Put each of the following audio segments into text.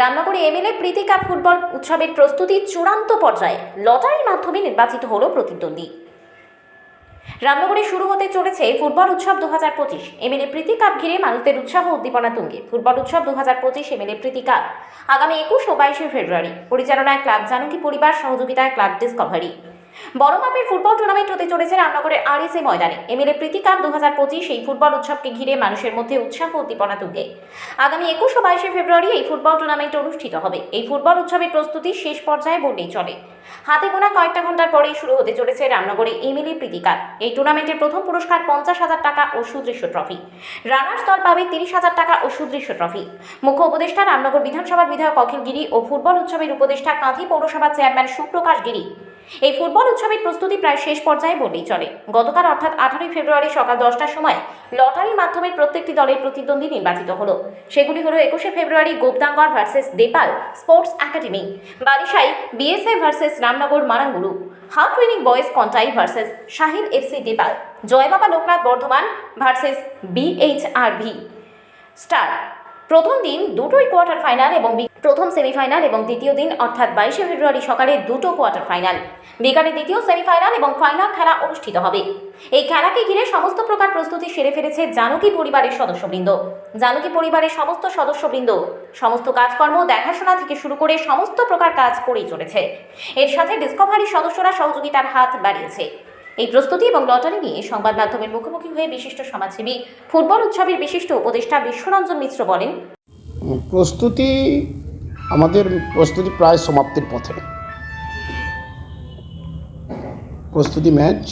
রামনগরে MLA প্রীতি cup football উৎসবের প্রস্তুতি চূড়ান্ত পর্যায়ে লটারির মাধ্যমে নির্বাচিত হল প্রতিদ্বন্দ্বী। রামনগরে শুরু হতে চলেছে ফুটবল উৎসব দু হাজার পঁচিশ। এমএলএ প্রীতি কাপ ঘিরে মানুষদের উৎসাহ উদ্দীপনা তুঙ্গে। ফুটবল উৎসব দু হাজার পঁচিশ এমএলএ প্রীতি কাপ আগামী একুশ ও বাইশে ফেব্রুয়ারি। পরিচালনায় ক্লাব জানকী পরিবার, সহযোগিতায় ক্লাব ডিসকভারি। বড় মাপের ফুটবল টুর্নামেন্ট হতে চলেছে রামনগরের আরএসএ ময়দানে। এমএলএ প্রীতি কাপ দু হাজার পঁচিশ এই ফুটবল উৎসবকে ঘিরে মানুষের মধ্যে উৎসাহ উদ্দীপনা তুঙ্গে। আগামী একুশ ও বাইশে ফেব্রুয়ারি এই ফুটবল টুর্নামেন্ট অনুষ্ঠিত হবে। এই ফুটবল উৎসবের প্রস্তুতি শেষ পর্যায়ে বললেই চলে। হাতে গোনা কয়েকটা ঘণ্টার পরেই শুরু হতে চলেছে রামনগরে এমএলএ প্রীতি কাপ এই টুর্নামেন্টের প্রথম পুরস্কার পঞ্চাশ হাজার টাকা ও সুদৃশ্য ট্রফি। রানার্স দল পাবে তিরিশ হাজার টাকা ও সুদৃশ্য ট্রফি। মুখ্য উপদেষ্টা রামনগর বিধানসভার বিধায়ক অখিল গিরি ও ফুটবল উৎসবের উপদেষ্টা কাঁথি পৌরসভার চেয়ারম্যান সুপ্রকাশ গিরি এই ফুটবল উৎসবের প্রস্তুতি প্রায় শেষ পর্যায়ে বললেই চলে। গতকাল অর্থাৎ আঠারোই ফেব্রুয়ারি সকাল দশটার সময় লটারির মাধ্যমে প্রত্যেকটি দলের প্রতিদ্বন্দ্বী নির্বাচিত হলো। সেগুলি হলো একুশে ফেব্রুয়ারি গোপদাঙ্গর versus Depal sports academy Barishai BSA versus Ramnagar Maranguru half training boys Contai versus Shahid FC Depal, Joybaba Loknath Bardhaman versus BHRV, star প্রথম দিন দুটোই কোয়ার্টার ফাইনাল এবং প্রথম সেমিফাইনাল এবং দ্বিতীয় দিন, অর্থাৎ বাইশে ফেব্রুয়ারি সকালে দুটো কোয়ার্টার ফাইনাল। বিকালে দ্বিতীয় সেমিফাইনাল এবং ফাইনাল খেলা অনুষ্ঠিত হবে। এই খেলাকে ঘিরে সমস্ত প্রকার প্রস্তুতি সেরে ফেলেছে জানকী পরিবারের সদস্যবৃন্দ। জানকী পরিবারের সমস্ত সদস্যবৃন্দ, সমস্ত কাজকর্ম দেখাশোনা থেকে শুরু করে সমস্ত প্রকার কাজ করেই চলেছে। এর সাথে ডিসকভারি সদস্যরা সহযোগিতার হাত বাড়িয়েছে। এই প্রস্তুতি এবং লটারি নিয়ে সংবাদ মাধ্যমের মুখোমুখি হয়ে বিশিষ্ট সমাজসেবী, ফুটবল উৎসবের বিশিষ্ট উপদেষ্টা বিশ্বরঞ্জন মিশ্র বলেন প্রস্তুতি আমাদের প্রস্তুতি প্রায় সমাপ্তির পথে। প্রস্তুতি ম্যাচ।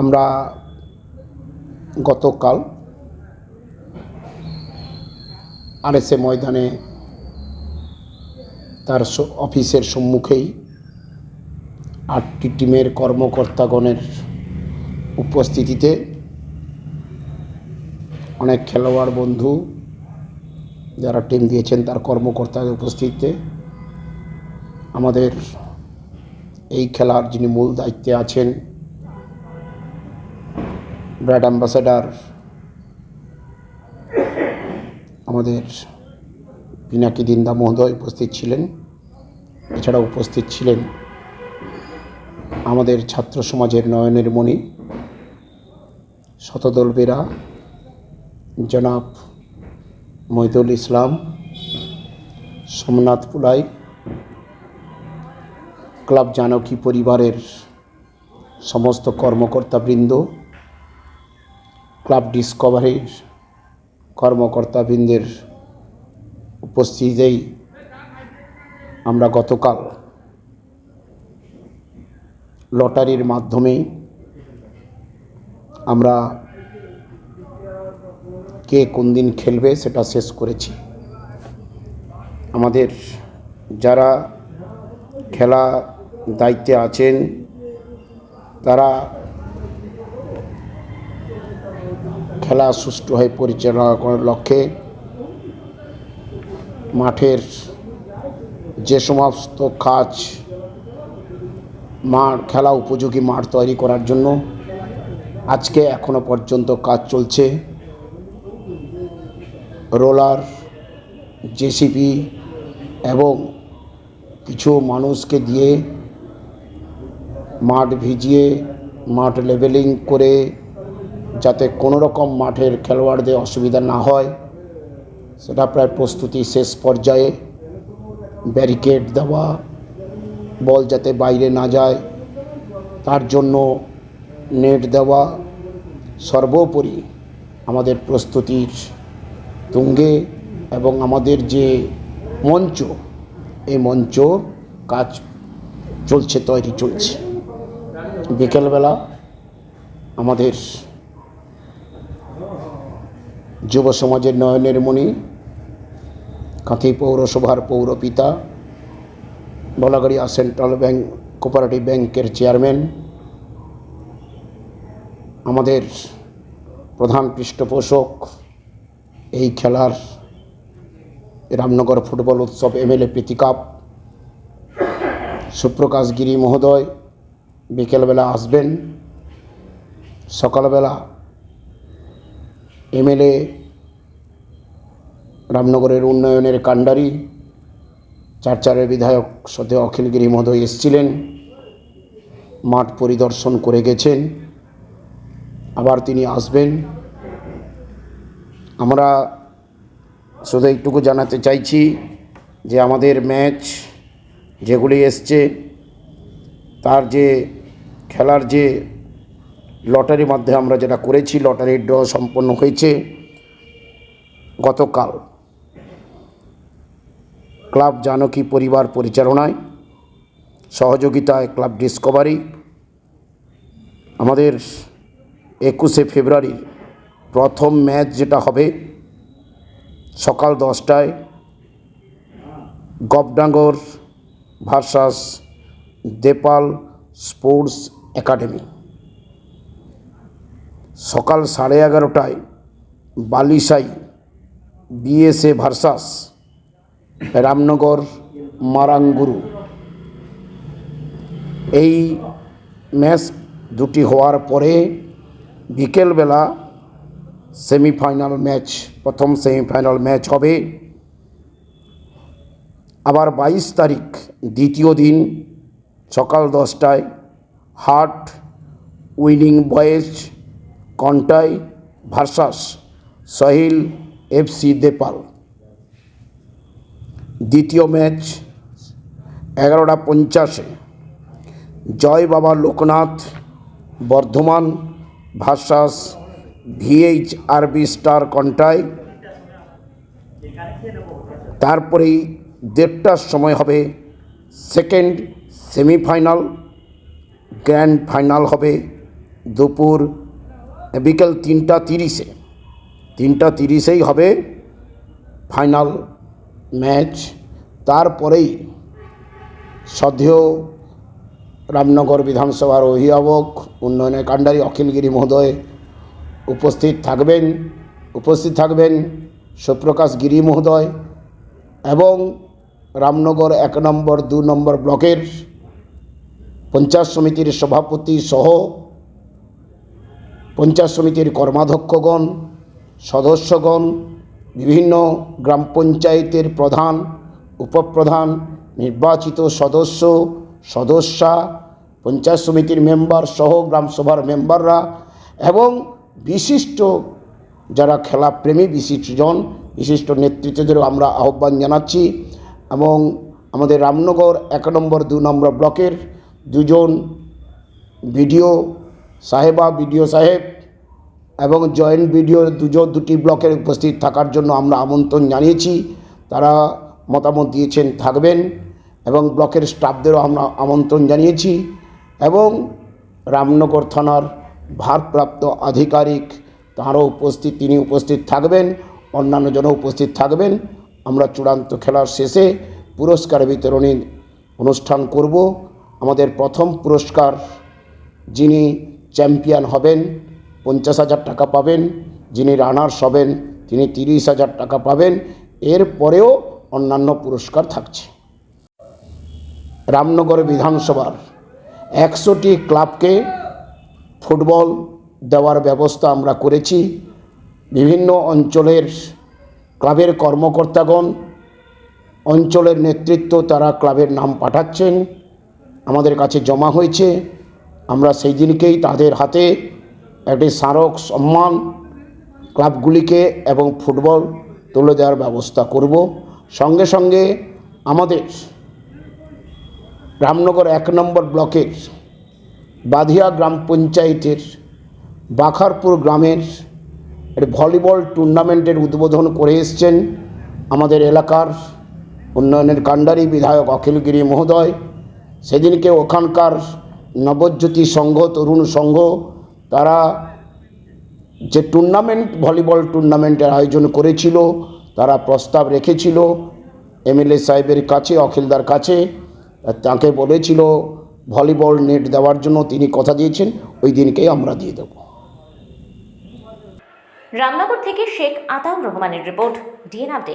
আমরা গতকাল আরএসএ ময়দানে তার অফিসের সম্মুখেই আটটি টিমের কর্মকর্তাগণের উপস্থিতিতে অনেক খেলোয়াড় বন্ধু যারা টিম দিয়েছেন, তার কর্মকর্তাদের উপস্থিতিতে আমাদের এই খেলার যিনি মূল দায়িত্বে আছেন, ব্র্যাড অ্যাম্বাসেডার আমাদের পিনাকি দিন্দা মহোদয় উপস্থিত ছিলেন। এছাড়া উপস্থিত ছিলেন আমাদের ছাত্র সমাজের নয়নের মণি, শতদল বেরা, জনাব মহিদুল ইসলাম, সোমনাথ পুলাই, ক্লাব জানকী পরিবারের সমস্ত কর্মকর্তাবৃন্দ, ক্লাব ডিসকভারির কর্মকর্তাবৃন্দের উপস্থিতিতেই আমরা গতকাল লটারির মাধ্যমে আমরা কে কোন দিন খেলবে সেটা শেষ করেছি। আমাদের যারা খেলা দায়িত্বে আছেন, তারা খেলা সুষ্ঠুভাবে পরিচালনা করার লক্ষ্যে মাঠের যে সমস্ত কাজ মাঠ খেলা উপযোগী মাঠ তৈরি করার জন্য আজকে এখনও পর্যন্ত কাজ চলছে। রোলার, জেসিপি এবং কিছু মানুষকে দিয়ে মাঠ ভিজিয়ে, মাঠ লেভেলিং করে যাতে কোনো রকম মাঠের খেলোয়াড়দের অসুবিধা না হয়, সেটা প্রায় প্রস্তুতি শেষ পর্যায়ে ব্যারিকেড দেওয়া বল যাতে বাইরে না যায়, তার জন্য নেট দেওয়া সর্বোপরি আমাদের প্রস্তুতির তুঙ্গে এবং আমাদের যে মঞ্চ, এই মঞ্চ কাজ চলছে, তৈরি চলছে। বিকেলবেলা আমাদের যুব সমাজের নয়নের মণি, কাঁথি পৌরসভার পৌরপিতা বলাগাড়িয়া সেন্ট্রাল ব্যাংক, কোপারেটিভ ব্যাংকের চেয়ারম্যান। আমাদের প্রধান পৃষ্ঠপোষক, এই খেলার রামনগর ফুটবল উৎসব এমএলএ প্রীতি কাপ, সুপ্রকাশ গিরি মহোদয় বিকেলবেলা আসবেন। সকালবেলা এমএলএ রামনগরের উন্নয়নের কাণ্ডারি চারচারের বিধায়ক সতে অখিলগিরি মহোদয় এসছিলেন। মাঠ পরিদর্শন করে গেছেন। আবার তিনি আসবেন। আমরা শুধু এইটুকু জানাতে চাইছি যে আমাদের ম্যাচ যেগুলি এসছে, তার যে খেলার যে লটারির মাধ্যমে আমরা যেটা করেছি, লটারির ড্র সম্পন্ন হয়েছে গতকাল। ক্লাব জানকী পরিবার পরিচালনায়, সহযোগিতায় ক্লাব ডিসকভারি। আমাদের একুশে ফেব্রুয়ারির প্রথম ম্যাচ যেটা হবে, সকাল দশটায় গবডাঙ্গর ভার্সাস দেপাল স্পোর্টস একাডেমি। সকাল সাড়ে এগারোটায় বালিসাই বিএসএ ভার্সাস রামনগর মারাঙ্গুরু এই ম্যাচ দুটি হওয়ার পরে বিকেলবেলা সেমিফাইনাল ম্যাচ, প্রথম সেমিফাইনাল ম্যাচ হবে। আবার বাইশ তারিখ, দ্বিতীয় দিন, সকাল দশটায় heart winning boys, Contai versus, Sahil FC, Depal. দ্বিতীয় ম্যাচ এগারোটা পঞ্চাশে। Joy Baba Loknath, Bardhaman versus VH RB star কন্টায় তারপরেই দেড়টার সময় হবে সেকেন্ড সেমিফাইনাল, গ্র্যান্ড ফাইনাল হবে দুপুর বিকেল তিনটা তিরিশে। তিনটা তিরিশেই হবে ফাইনাল ম্যাচ, তারপরেই সদ্ধেয় রামনগর বিধানসভার অভিভাবক, উন্নয়নের কাণ্ডারি অখিলগিরি মহোদয় উপস্থিত থাকবেন উপস্থিত থাকবেন সুপ্রকাশ গিরি মহোদয় এবং রামনগর এক নম্বর, দু নম্বর ব্লকের পঞ্চায়েত সমিতির সভাপতি সহ পঞ্চায়েত সমিতির কর্মাধ্যক্ষগণ, সদস্যগণ বিভিন্ন গ্রাম পঞ্চায়েতের প্রধান, উপপ্রধান, নির্বাচিত সদস্য, সদস্যা, পঞ্চায়েত সমিতির মেম্বার সহ গ্রামসভার মেম্বাররা এবং বিশিষ্ট যারা খেলাপ্রেমী বিশিষ্টজন বিশিষ্ট নেতৃত্বদেরও আমরা আহ্বান জানাচ্ছি এবং আমাদের রামনগর এক নম্বর, দু নম্বর ব্লকের দুজন বিডিও সাহেবা, বিডিও সাহেব এবং জয়েন্ট বিডিও দুজো দুটি ব্লকের উপস্থিত থাকার জন্য আমরা আমন্ত্রণ জানিয়েছি। তারা মতামত দিয়েছেন, থাকবেন এবং ব্লকের স্টাফদেরও আমরা আমন্ত্রণ জানিয়েছি এবং রামনগর থানার ভারপ্রাপ্ত আধিকারিক তাঁরও উপস্থিত, তিনি উপস্থিত থাকবেন, অন্যান্য জন উপস্থিত থাকবেন। আমরা চূড়ান্ত খেলার শেষে পুরস্কার বিতরণী অনুষ্ঠান করব। আমাদের প্রথম পুরস্কার যিনি চ্যাম্পিয়ন হবেন পঞ্চাশ হাজার টাকা পাবেন, যিনি রানার্স হবেন, তিনি তিরিশ হাজার টাকা পাবেন। এর পরেও অন্যান্য পুরস্কার থাকছে। রামনগর বিধানসভার একশোটি ক্লাবকে ফুটবল দেওয়ার ব্যবস্থা আমরা করেছি। বিভিন্ন অঞ্চলের ক্লাবের কর্মকর্তাগণ, অঞ্চলের নেতৃত্ব তারা ক্লাবের নাম পাঠাচ্ছেন। আমাদের কাছে জমা হয়েছে। আমরা সেই দিনকেই তাদের হাতে একটি স্মারক সম্মান ক্লাবগুলিকে এবং ফুটবল তুলে দেওয়ার ব্যবস্থা করব। সঙ্গে সঙ্গে আমাদের রামনগর এক নম্বর ব্লকের বাধিয়া গ্রাম পঞ্চায়েতের বাখারপুর গ্রামের একটি ভলিবল টুর্নামেন্টের উদ্বোধন করে এসছেন আমাদের এলাকার উন্নয়নের কাণ্ডারি বিধায়ক অখিলগিরি মহোদয়। সেদিনকে ওখানকার নবজ্যোতি সংঘ, তরুণ সংঘ তারা যে টুর্নামেন্ট ভলিবল টুর্নামেন্টের আয়োজন করেছিল, তারা প্রস্তাব রেখেছিল এমএলএ সাহেবের কাছে, অখিলদার কাছে। তাকে বলেছিল ভলিবল নেট দেওয়ার জন্য তিনি কথা দিয়েছেন, ওই দিনকেই আমরা দিয়ে দেবো। রামনগর থেকে শেখ আতাউর রহমানের রিপোর্ট ডিএন আপডেট